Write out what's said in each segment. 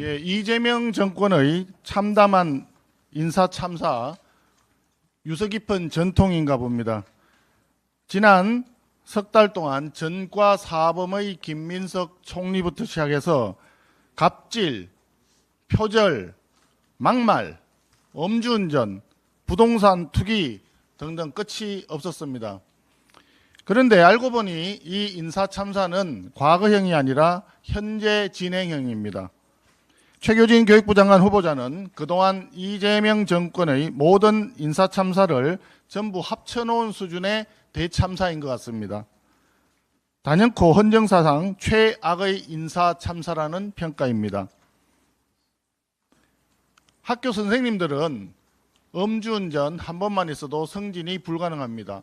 예, 이재명 정권의 참담한 인사 참사 유서 깊은 전통인가 봅니다. 지난 석 달 동안 전과 사범의 김민석 총리부터 시작해서 갑질, 표절, 막말, 음주운전, 부동산 투기 등등 끝이 없었습니다. 그런데 알고 보니 이 인사 참사는 과거형이 아니라 현재 진행형입니다. 최교진 교육부 장관 후보자는 그동안 이재명 정권의 모든 인사 참사를 전부 합쳐놓은 수준의 대참사인 것 같습니다. 단연코 헌정사상 최악의 인사 참사라는 평가입니다. 학교 선생님들은 음주운전 한 번만 있어도 승진이 불가능합니다.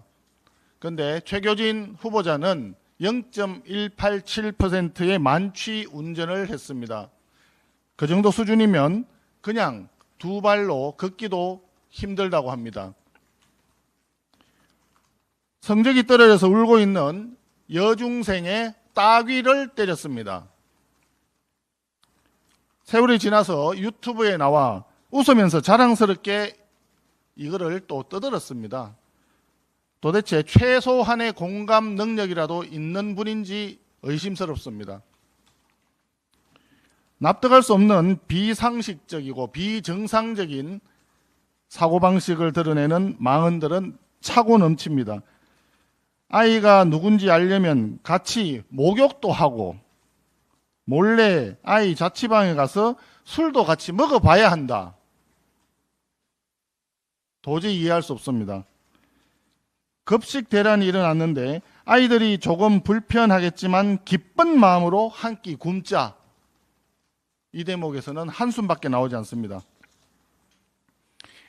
그런데 최교진 후보자는 0.187%의 만취 운전을 했습니다. 그 정도 수준이면 그냥 두 발로 걷기도 힘들다고 합니다. 성적이 떨어져서 울고 있는 여중생의 따귀를 때렸습니다. 세월이 지나서 유튜브에 나와 웃으면서 자랑스럽게 이거를 또 떠들었습니다. 도대체 최소한의 공감 능력이라도 있는 분인지 의심스럽습니다. 납득할 수 없는 비상식적이고 비정상적인 사고방식을 드러내는 망언들은 차고 넘칩니다. 아이가 누군지 알려면 같이 목욕도 하고 몰래 아이 자취방에 가서 술도 같이 먹어봐야 한다. 도저히 이해할 수 없습니다. 급식 대란이 일어났는데 아이들이 조금 불편하겠지만 기쁜 마음으로 한 끼 굶자. 이 대목에서는 한숨밖에 나오지 않습니다.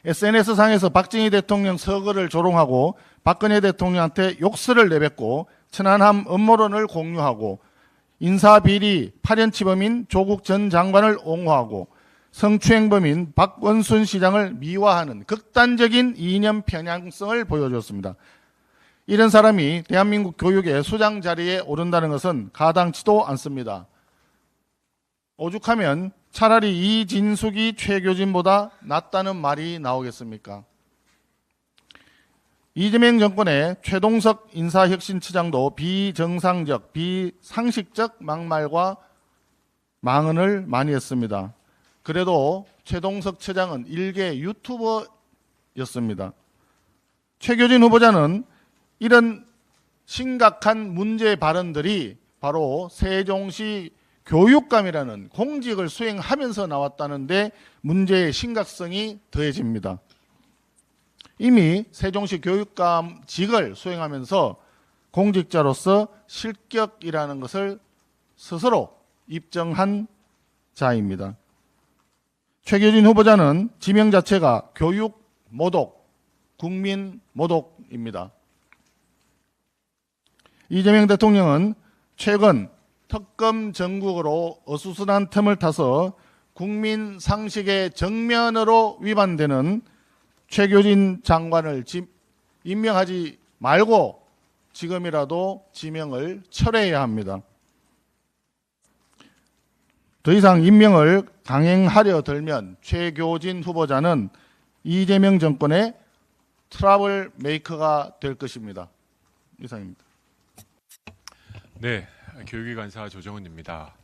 SNS 상에서 박정희 대통령 서거를 조롱하고 박근혜 대통령한테 욕설을 내뱉고 천안함 음모론을 공유하고 인사비리 8년치범인 조국 전 장관을 옹호하고 성추행범인 박원순 시장을 미화하는 극단적인 이념 편향성을 보여주었습니다. 이런 사람이 대한민국 교육의 수장 자리에 오른다는 것은 가당치도 않습니다. 오죽하면 차라리 이진숙이 최교진보다 낫다는 말이 나오겠습니까? 이재명 정권의 최동석 인사혁신처장도 비정상적, 비상식적 막말과 망언을 많이 했습니다. 그래도 최동석 처장은 일개 유튜버였습니다. 최교진 후보자는 이런 심각한 문제 발언들이 바로 세종시 교육감이라는 공직을 수행하면서 나왔다는데 문제의 심각성이 더해집니다. 이미 세종시 교육감직을 수행하면서 공직자로서 실격이라는 것을 스스로 입증한 자입니다. 최규진 후보자는 지명 자체가 교육 모독, 국민 모독입니다. 이재명 대통령은 최근 특검 전국으로 어수선한 틈을 타서 국민 상식의 정면으로 위반되는 최교진 장관을 지- 임명하지 말고 지금이라도 지명을 철회해야 합니다. 더 이상 임명을 강행하려 들면 최교진 후보자는 이재명 정권의 트러블 메이커가 될 것입니다. 이상입니다. 네, 교육위 간사 조정훈입니다.